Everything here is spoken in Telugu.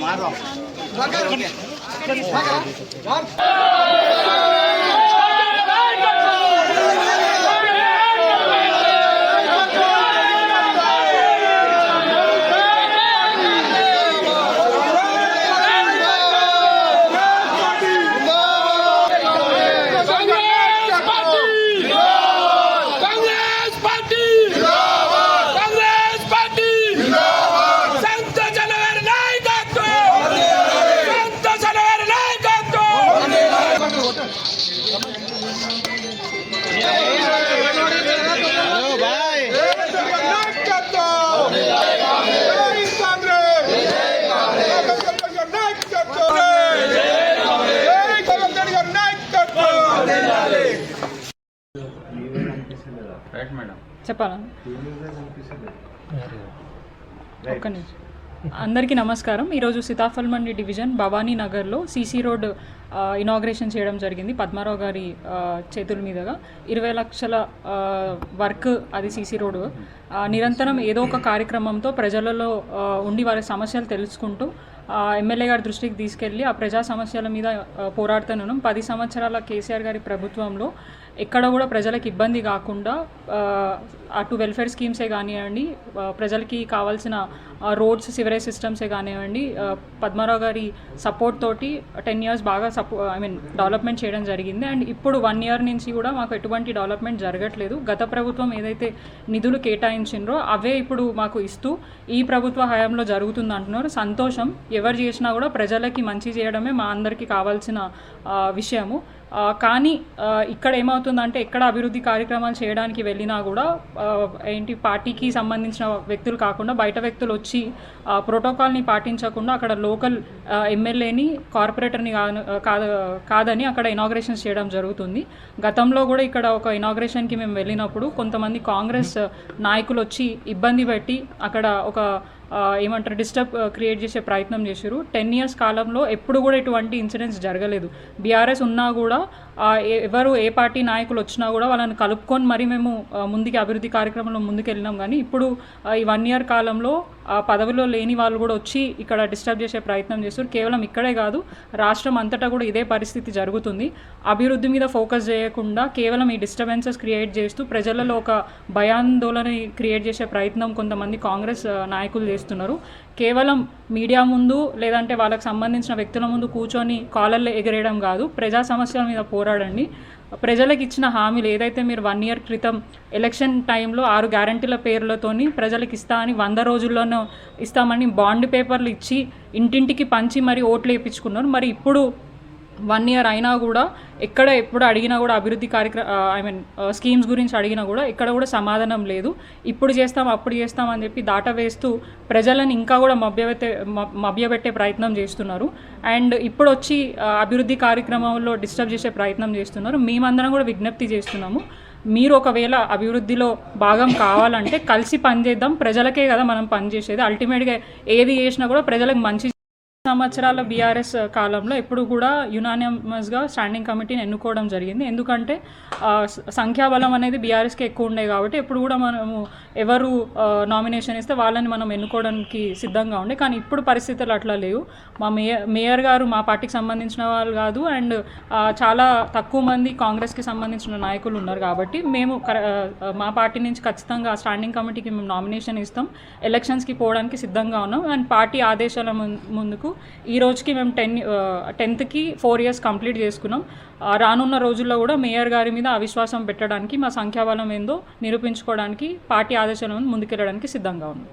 મારો. చెప్పాలా? ఒక్క నిమిషం. అందరికీ నమస్కారం. ఈరోజు సీతాఫల్ మండి డివిజన్ భవానీ నగర్లో సీసీ రోడ్ ఇనాగ్రేషన్ చేయడం జరిగింది పద్మారావు గారి చేతుల మీదుగా. ఇరవై లక్షల వర్క్ అది సీసీ రోడ్ నిరంతరం ఏదో ఒక కార్యక్రమంతో ప్రజలలో ఉండి వారి సమస్యలు తెలుసుకుంటూ ఎమ్మెల్యే గారి దృష్టికి తీసుకెళ్ళి ఆ ప్రజా సమస్యల మీద పోరాడుతున్నాను పది సంవత్సరాల కేసీఆర్ గారి ప్రభుత్వంలో ఎక్కడ కూడా ప్రజలకు ఇబ్బంది కాకుండా అటు వెల్ఫేర్ స్కీమ్సే కానివ్వండి ప్రజలకి కావాల్సిన రోడ్స్ సివరేజ్ సిస్టమ్సే కానివ్వండి పద్మారావు గారి సపోర్ట్ తోటి టెన్ ఇయర్స్ బాగా సపో ఐ మీన్ డెవలప్మెంట్ చేయడం జరిగింది. అండ్ ఇప్పుడు వన్ ఇయర్ నుంచి కూడా మాకు ఎటువంటి డెవలప్మెంట్ జరగట్లేదు. గత ప్రభుత్వం ఏదైతే నిధులు కేటాయించిండ్రో అవే ఇప్పుడు మాకు ఇస్తూ ఈ ప్రభుత్వ హయాంలో జరుగుతుంది అంటున్నారు. సంతోషం. ఎవరు చేసినా కూడా ప్రజలకి మంచి చేయడమే మా అందరికీ కావాల్సిన విషయము. కానీ ఇక్కడ ఏమవుతుందంటే ఎక్కడ అభివృద్ధి కార్యక్రమాలు చేయడానికి వెళ్ళినా కూడా ఏంటి పార్టీకి సంబంధించిన వ్యక్తులు కాకుండా బయట వ్యక్తులు వచ్చి ప్రోటోకాల్ని పాటించకుండా అక్కడ లోకల్ ఎమ్మెల్యేని కార్పొరేటర్ని కాదు కాదని అక్కడ ఇనాగ్రేషన్స్ చేయడం జరుగుతుంది. గతంలో కూడా ఇక్కడ ఒక ఇనాగ్రేషన్కి మేము వెళ్ళినప్పుడు కొంతమంది కాంగ్రెస్ నాయకులు వచ్చి ఇబ్బంది పెట్టి అక్కడ ఒక ఏమంటారు డిస్టర్బ్ క్రియేట్ చేసే ప్రయత్నం చేశారు. టెన్ ఇయర్స్ కాలంలో ఎప్పుడు కూడా ఇటువంటి ఇన్సిడెంట్స్ జరగలేదు. బీఆర్ఎస్ ఉన్నా కూడా ఎవరు ఏ పార్టీ నాయకులు వచ్చినా కూడా వాళ్ళని కలుపుకొని మరి మేము ముందుకి అభివృద్ధి కార్యక్రమంలో ముందుకెళ్ళినాం. కానీ ఇప్పుడు ఈ వన్ ఇయర్ కాలంలో పదవిలో లేని వాళ్ళు కూడా వచ్చి ఇక్కడ డిస్టర్బ్ చేసే ప్రయత్నం చేస్తారు కేవలం ఇక్కడే కాదు రాష్ట్రం అంతటా కూడా ఇదే పరిస్థితి జరుగుతుంది. అభివృద్ధి మీద ఫోకస్ చేయకుండా కేవలం ఈ డిస్టర్బెన్సెస్ క్రియేట్ చేస్తూ ప్రజలలో ఒక భయాందోళన క్రియేట్ చేసే ప్రయత్నం కొంతమంది కాంగ్రెస్ నాయకులు చేస్తున్నారు. కేవలం మీడియా ముందు లేదంటే వాళ్ళకి సంబంధించిన వ్యక్తుల ముందు కూర్చొని కాలర్లు ఎగరేయడం కాదు ప్రజా సమస్యల మీద పోరాడండి. ప్రజలకు ఇచ్చిన హామీలు ఏదైతే మీరు వన్ ఇయర్ క్రితం ఎలక్షన్ టైంలో ఆరు గ్యారంటీల పేర్లతోని ప్రజలకు ఇస్తా అని వంద రోజుల్లోనూ ఇస్తామని బాండ్ పేపర్లు ఇచ్చి ఇంటింటికి పంచి మరి ఓట్లు వేయించుకున్నారు మరి ఇప్పుడు వన్ ఇయర్ అయినా కూడా ఎక్కడ ఎప్పుడు అడిగినా కూడా అభివృద్ధి కార్యక్రమ ఐ మీన్ స్కీమ్స్ గురించి అడిగినా కూడా ఎక్కడ కూడా సమాధానం లేదు. ఇప్పుడు చేస్తాం అప్పుడు చేస్తాం అని చెప్పి దాట వేస్తూ ప్రజలను ఇంకా కూడా మభ్యపెట్టే మభ్యపెట్టే ప్రయత్నం చేస్తున్నారు. అండ్ ఇప్పుడు వచ్చి అభివృద్ధి కార్యక్రమంలో డిస్టర్బ్ చేసే ప్రయత్నం చేస్తున్నారు. మేమందరం కూడా విజ్ఞప్తి చేస్తున్నాము. మీరు ఒకవేళ అభివృద్ధిలో భాగం కావాలంటే కలిసి పనిచేద్దాం. ప్రజలకే కదా మనం పనిచేసేది. అల్టిమేట్గా ఏది చేసినా కూడా ప్రజలకు మంచి సంవత్సరాల బీఆర్ఎస్ uh, కాలంలో ఎప్పుడు కూడా యునానిమస్గా స్టాండింగ్ కమిటీని ఎన్నుకోవడం జరిగింది. ఎందుకంటే uh, సంఖ్యాబలం అనేది బీఆర్ఎస్కి ఎక్కువ ఉండే కాబట్టి ఎప్పుడు కూడా మనము ఎవరు uh, నామినేషన్ ఇస్తే వాళ్ళని మనం ఎన్నుకోవడానికి సిద్ధంగా ఉండే. కానీ ఇప్పుడు పరిస్థితులు అట్లా లేవు. మా మేయర్ మేయర్ గారు మా పార్టీకి సంబంధించిన వాళ్ళు కాదు. అండ్ చాలా తక్కువ మంది కాంగ్రెస్కి సంబంధించిన నాయకులు ఉన్నారు కాబట్టి మేము మా పార్టీ నుంచి ఖచ్చితంగా స్టాండింగ్ కమిటీకి మేము నామినేషన్ ఇస్తాం. ఎలక్షన్స్కి పోవడానికి సిద్ధంగా ఉన్నాం. అండ్ పార్టీ ఆదేశాల ముందుకు ఈ రోజుకి మేము టెన్ టెన్త్కి ఫోర్ ఇయర్స్ కంప్లీట్ చేసుకున్నాం. రానున్న రోజుల్లో కూడా మేయర్ గారి మీద అవిశ్వాసం పెట్టడానికి మా సంఖ్యాబలం ఏందో నిరూపించుకోవడానికి పార్టీ ఆదేశాలను ముందుకెళ్ళడానికి సిద్ధంగా ఉన్నాం.